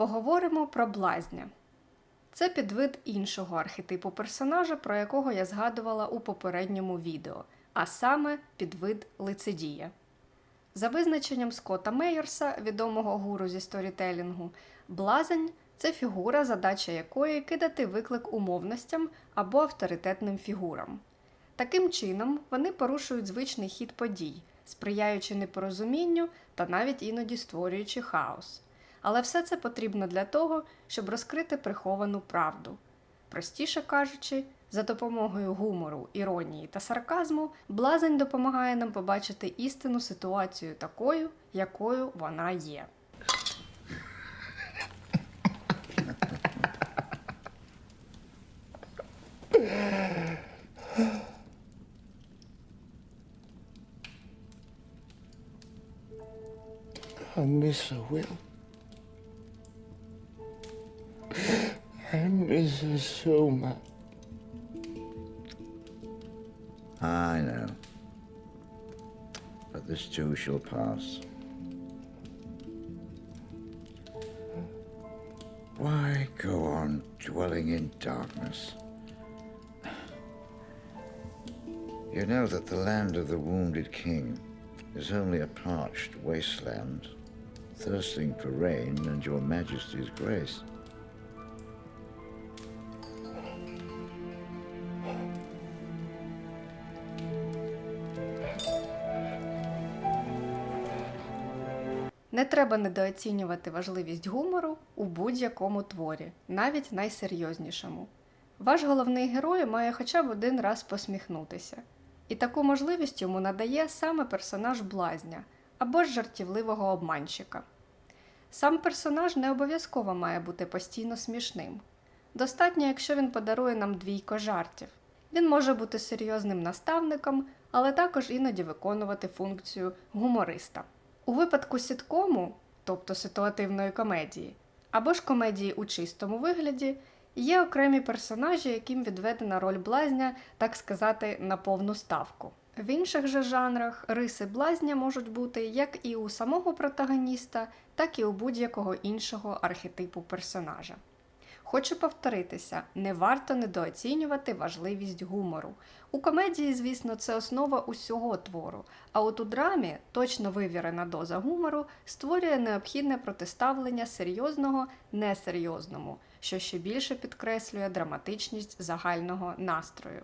Поговоримо про блазня. Це підвид іншого архетипу персонажа, про якого я згадувала у попередньому відео, а саме підвид лицедія. За визначенням Скотта Мейерса, відомого гуру зі сторітелінгу, блазень це фігура, задача якої кидати виклик умовностям або авторитетним фігурам. Таким чином, вони порушують звичний хід подій, сприяючи непорозумінню та навіть іноді створюючи хаос. Але все це потрібно для того, щоб розкрити приховану правду. Простіше кажучи, за допомогою гумору, іронії та сарказму, блазень допомагає нам побачити істинну ситуацію такою, якою вона є. I miss her, Will. I miss her so much. I know. But this too shall pass. Why go on dwelling in darkness? You know that the land of the wounded king is only a parched wasteland, thirsting for rain and your majesty's grace. Не треба недооцінювати важливість гумору у будь-якому творі, навіть найсерйознішому. Ваш головний герой має хоча б один раз посміхнутися, і таку можливість йому надає саме персонаж блазня або ж жартівливого обманщика. Сам персонаж не обов'язково має бути постійно смішним. Достатньо, якщо він подарує нам двійко жартів. Він може бути серйозним наставником, але також іноді виконувати функцію гумориста. У випадку сіткому, тобто ситуативної комедії, або ж комедії у чистому вигляді, є окремі персонажі, яким відведена роль блазня, так сказати, на повну ставку. В інших же жанрах риси блазня можуть бути як і у самого протагоніста, так і у будь-якого іншого архетипу персонажа. Хочу повторитися, не варто недооцінювати важливість гумору. У комедії, звісно, це основа усього твору, а от у драмі точно вивірена доза гумору створює необхідне протиставлення серйозного несерйозному, що ще більше підкреслює драматичність загального настрою.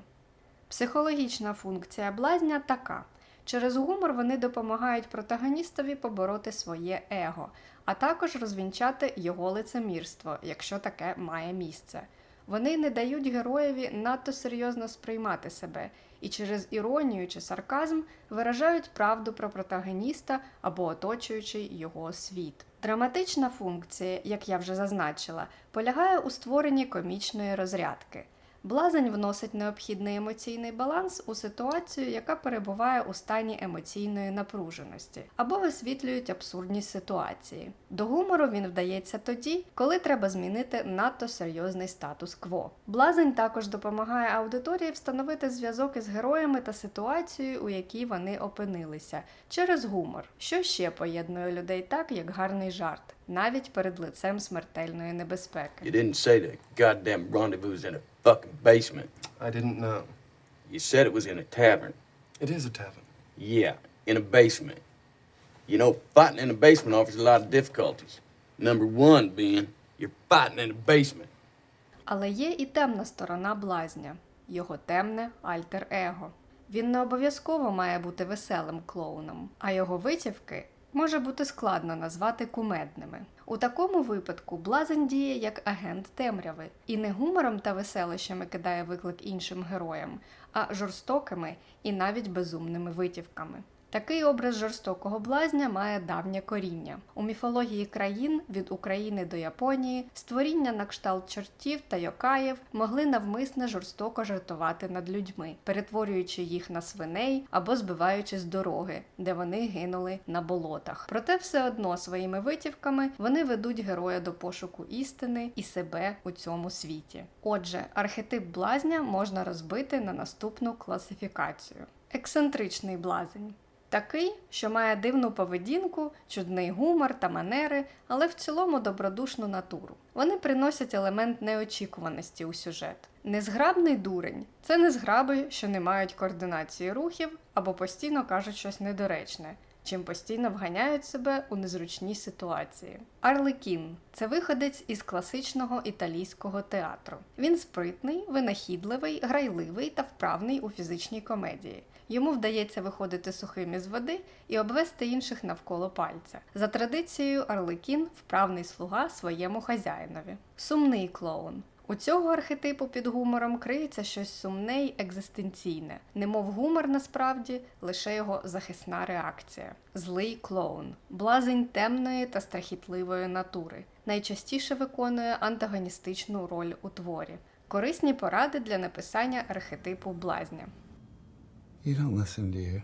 Психологічна функція блазня така. Через гумор вони допомагають протагоністові побороти своє его, а також розвінчати його лицемірство, якщо таке має місце. Вони не дають героєві надто серйозно сприймати себе і через іронію чи сарказм виражають правду про протагоніста або оточуючий його світ. Драматична функція, як я вже зазначила, полягає у створенні комічної розрядки. Блазень вносить необхідний емоційний баланс у ситуацію, яка перебуває у стані емоційної напруженості, або висвітлюють абсурдність ситуації. До гумору він вдається тоді, коли треба змінити надто серйозний статус-кво. Блазень також допомагає аудиторії встановити зв'язок із героями та ситуацією, у якій вони опинилися, через гумор, що ще поєднує людей так, як гарний жарт, навіть перед лицем смертельної небезпеки. You didn't say the goddamn rendezvous in a fucking basement. I didn't know. You said it was in a tavern. It is a tavern. Yeah, in a basement. You know, fighting in a basement offers a lot of difficulties. Number one being you're fighting in a basement. Але є і темна сторона блазня, його темне альтер-его. Він не обов'язково має бути веселим клоуном, а його витівки може бути складно назвати кумедними. У такому випадку блазень діє як агент темряви і не гумором та веселищами кидає виклик іншим героям, а жорстокими і навіть безумними витівками. Такий образ жорстокого блазня має давнє коріння. У міфології країн від України до Японії створіння на кшталт чортів та йокаїв могли навмисне жорстоко жартувати над людьми, перетворюючи їх на свиней або збиваючи з дороги, де вони гинули на болотах. Проте все одно своїми витівками вони ведуть героя до пошуку істини і себе у цьому світі. Отже, архетип блазня можна розбити на наступну класифікацію: ексцентричний блазень. Такий, що має дивну поведінку, чудний гумор та манери, але в цілому добродушну натуру. Вони приносять елемент неочікуваності у сюжет. Незграбний дурень це незграби, що не мають координації рухів або постійно кажуть щось недоречне, чим постійно вганяють себе у незручні ситуації. Арлекін це виходець із класичного італійського театру. Він спритний, винахідливий, грайливий та вправний у фізичній комедії. Йому вдається виходити сухим із води і обвести інших навколо пальця. За традицією, Арлекін вправний слуга своєму хазяїнові. Сумний клоун. У цього архетипу під гумором криється щось сумне й екзистенційне, немов гумор насправді лише його захисна реакція. Злий клоун, блазень темної та страхітливої натури, найчастіше виконує антагоністичну роль у творі. Корисні поради для написання архетипу блазня. You don't listen, do you?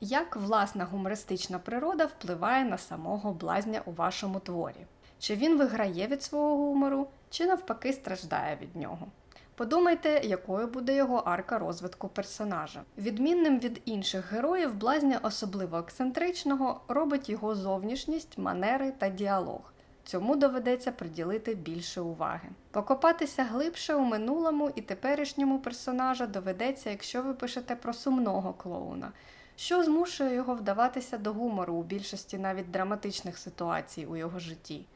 Як власна гумористична природа впливає на самого блазня у вашому творі? Чи він виграє від свого гумору, чи навпаки страждає від нього? Подумайте, якою буде його арка розвитку персонажа. Відмінним від інших героїв, блазня особливо ексцентричного робить його зовнішність, манери та діалог. Цьому доведеться приділити більше уваги. Покопатися глибше у минулому і теперішньому персонажа доведеться, якщо ви пишете про сумного клоуна, що змушує його вдаватися до гумору у більшості навіть драматичних ситуацій у його житті.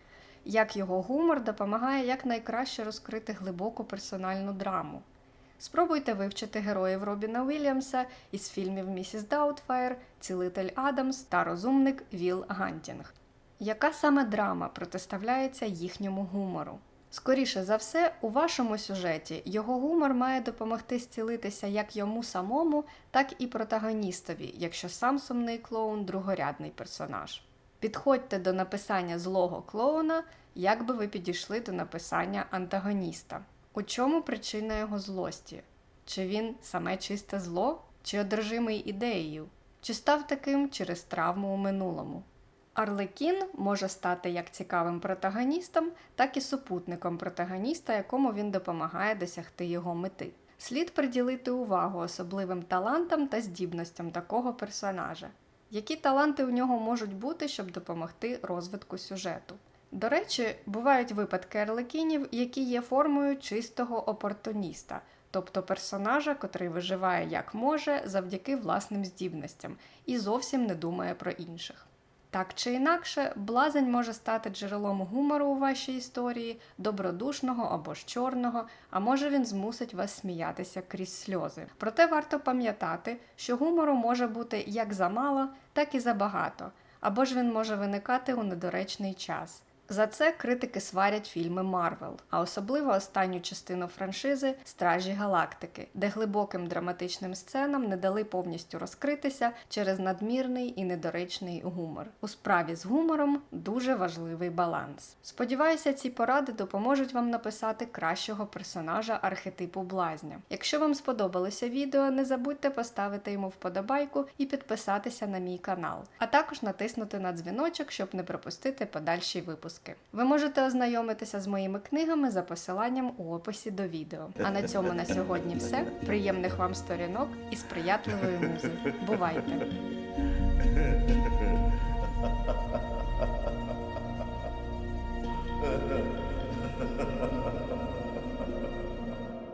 Як його гумор допомагає якнайкраще розкрити глибоку персональну драму. Спробуйте вивчити героїв Робіна Уільямса із фільмів Місіс Даутфайр, Цілитель Адамс та розумник Віл Гантінг. Яка саме драма протиставляється їхньому гумору? Скоріше за все, у вашому сюжеті його гумор має допомогти зцілитися як йому самому, так і протагоністові, якщо сам сумний клоун другорядний персонаж. Підходьте до написання злого клоуна, як би ви підійшли до написання антагоніста. У чому причина його злості? Чи він саме чисте зло, чи одержимий ідеєю, чи став таким через травму у минулому? Арлекін може стати як цікавим протагоністом, так і супутником протагоніста, якому він допомагає досягти його мети. Слід приділити увагу особливим талантам та здібностям такого персонажа. Які таланти у нього можуть бути, щоб допомогти розвитку сюжету? До речі, бувають випадки арлекінів, які є формою чистого опортуніста, тобто персонажа, котрий виживає як може завдяки власним здібностям і зовсім не думає про інших. Так чи інакше, блазень може стати джерелом гумору у вашій історії, добродушного або ж чорного, а може він змусить вас сміятися крізь сльози. Проте варто пам'ятати, що гумору може бути як замало, так і забагато, або ж він може виникати у недоречний час. За це критики сварять фільми Марвел, а особливо останню частину франшизи Стражі Галактики, де глибоким драматичним сценам не дали повністю розкритися через надмірний і недоречний гумор. У справі з гумором дуже важливий баланс. Сподіваюся, ці поради допоможуть вам написати кращого персонажа архетипу блазня. Якщо вам сподобалося відео, не забудьте поставити йому вподобайку і підписатися на мій канал, а також натиснути на дзвіночок, щоб не пропустити подальші випуски. Ви можете ознайомитися з моїми книгами за посиланням у описі до відео. А на цьому на сьогодні все. Приємних вам сторінок і сприятливої музи. Бувайте!